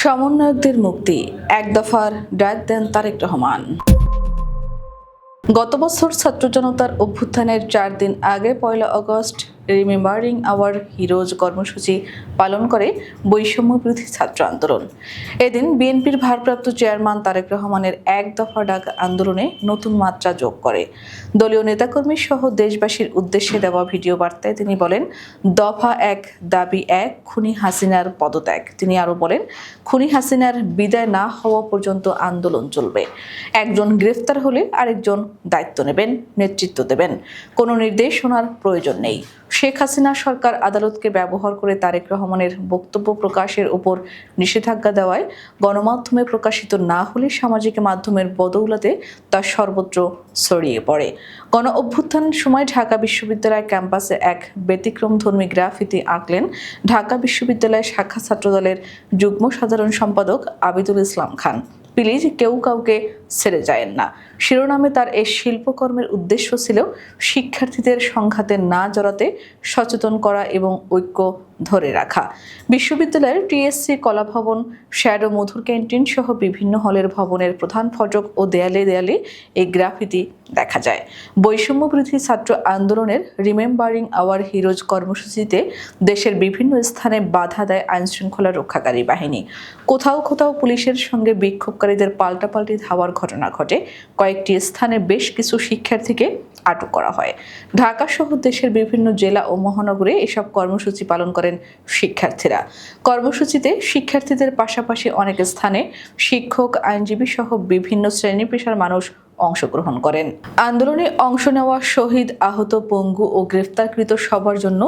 সমন্বয়কদের মুক্তি। এক দফার ডাক দেন তারেক রহমান। গত বছর ছাত্র জনতার অভ্যুত্থানের চার দিন আগে পয়লা আগস্ট রিমেম্বারিং আওয়ার হিরোজ কর্মসূচি পালন করে বৈষম্য বিরোধী ছাত্র আন্দোলন। এদিন বিএনপির ভারপ্রাপ্ত চেয়ারম্যান তারেক রহমানের এক দফা ডাক আন্দোলনে নতুন মাত্রা যোগ করে। দলীয় নেতাকর্মী সহ দেশবাসীর উদ্দেশ্যে দেওয়া ভিডিও বার্তায় তিনি বলেন, দফা এক, দাবি এক, খুনি হাসিনার পদত্যাগ। তিনি আরও বলেন, খুনি হাসিনার বিদায় না হওয়া পর্যন্ত আন্দোলন চলবে। একজন গ্রেফতার হলে আরেকজন দায়িত্ব নেবেন, নেতৃত্ব দেবেন। কোনো নির্দেশনার প্রয়োজন নেই। শেখ হাসিনা সরকার আদালতকে ব্যবহার করে তারেক রহমানের বক্তব্য প্রকাশের উপর নিষেধাজ্ঞা দেওয়ায় গণমাধ্যমে প্রকাশিত না হলে সামাজিক মাধ্যমের বদৌলতে তা সর্বত্র ছড়িয়ে পড়ে। গণ অভ্যুত্থানের সময় ঢাকা বিশ্ববিদ্যালয় ক্যাম্পাসে এক ব্যতিক্রমধর্মী গ্রাফিতি আঁকলেন ঢাকা বিশ্ববিদ্যালয় শাখা ছাত্রদলের যুগ্ম সাধারণ সম্পাদক আবিদুল ইসলাম খান। প্লিজ কেউ কাউকে ছেড়ে যায়েন না। শিরোনামে তার এই শিল্পকর্মের উদ্দেশ্য ছিল শিক্ষার্থীদের সংঘাতে না জড়াতে সচেতন করা এবং ঐক্য ধরে রাখা। বিশ্ববিদ্যালয়ের টিএসসি কলাভবন, শ্যাডো মধুর ক্যান্টিন সহ বিভিন্ন হলের ভবনের প্রধান ফটক ও দেয়ালে দেয়ালে এই গ্রাফিতি দেখা যায়। বৈষম্য বিরোধী ছাত্র আন্দোলনের রিমেম্বারিং আওয়ার হিরোজ কর্মসূচিতে দেশের বিভিন্ন স্থানে বাধা দেয় আইনশৃঙ্খলা রক্ষাকারী বাহিনী। কোথাও কোথাও পুলিশের সঙ্গে বিক্ষোভকারীদের পাল্টাপাল্টি ধাওয়ার ঘটনা ঘটে। কয়েকটি স্থানে বেশ কিছু শিক্ষার্থীকে আটক করা হয়। ঢাকা সহ দেশের বিভিন্ন জেলা ও মহানগরে এসব কর্মসূচি পালন করেন শিক্ষার্থীরা। কর্মসূচিতে শিক্ষার্থীদের পাশাপাশি অনেক স্থানে শিক্ষক, আইনজীবী সহ বিভিন্ন শ্রেণি পেশার মানুষ অংশগ্রহণ করেন। আন্দোলনে অংশ নেওয়া শহীদ আহত পঙ্গু ও গ্রেফতারকৃত সবার জন্য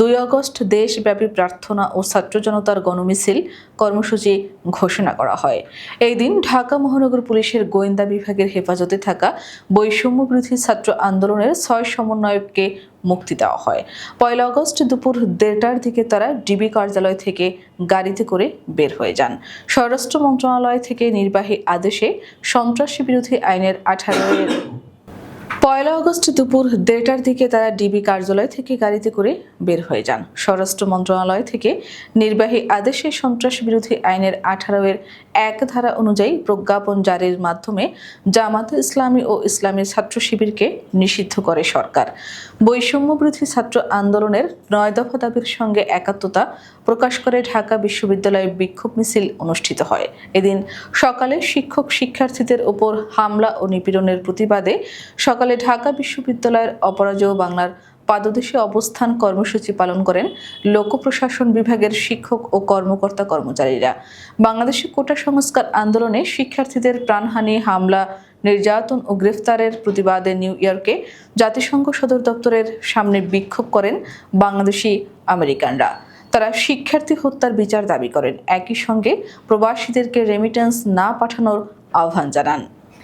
দুই অগস্ট দেশব্যাপী প্রার্থনা ও ছাত্র জনতার গণমিছিল কর্মসূচি ঘোষণা করা হয়। এই দিন ঢাকা মহানগর পুলিশের গোয়েন্দা বিভাগের হেফাজতে থাকা বৈষম্যবিরোধী ছাত্র আন্দোলনের ছয় সমন্বয়ককে মুক্তি দেওয়া হয়। পয়লা অগস্ট দুপুর দেড়টার দিকে তারা ডিবি কার্যালয় থেকে গাড়িতে করে বের হয়ে যান। স্বরাষ্ট্র মন্ত্রণালয় থেকে নির্বাহী আদেশে সন্ত্রাসী বিরোধী আইনের আঠারো পয়লা আগস্ট দুপুর দেড়টার দিকে তারা ডিবি কার্যালয় থেকে গাড়িতে করে বের হয়ে যান। স্বরাষ্ট্র মন্ত্রণালয় থেকে নির্বাহী আদেশে সন্ত্রাস বিরোধী আইনের আঠারো এর এক ধারা অনুযায়ী প্রজ্ঞাপন জারির মাধ্যমে জামাতে ইসলামী ও ইসলামী ছাত্র শিবিরকে নিষিদ্ধ করে সরকার। বৈষম্য বিরোধী ছাত্র আন্দোলনের নয় দফা দাবির সঙ্গে একাত্মতা প্রকাশ করে ঢাকা বিশ্ববিদ্যালয়ে বিক্ষোভ মিছিল অনুষ্ঠিত হয়। এদিন সকালে শিক্ষক শিক্ষার্থীদের ওপর হামলা ও নিপীড়নের প্রতিবাদে সকালে ঢাকা বিশ্ববিদ্যালয়ের অপরাজয় বাংলার পাদদেশে অবস্থান কর্মসূচি পালন করেন লোক প্রশাসন বিভাগের শিক্ষক ও কর্মকর্তা কর্মচারীরা। বাংলাদেশে কোটা সংস্কার আন্দোলনে শিক্ষার্থীদের প্রাণহানি হামলা, নির্যাতন ও গ্রেফতারের প্রতিবাদে নিউ ইয়র্কে জাতিসংঘ সদর দপ্তরের সামনে বিক্ষোভ করেন বাংলাদেশি আমেরিকানরা। তারা শিক্ষার্থী হত্যার বিচার দাবি করেন। একই সঙ্গে প্রবাসীদেরকে রেমিটেন্স না পাঠানোর আহ্বান জানান।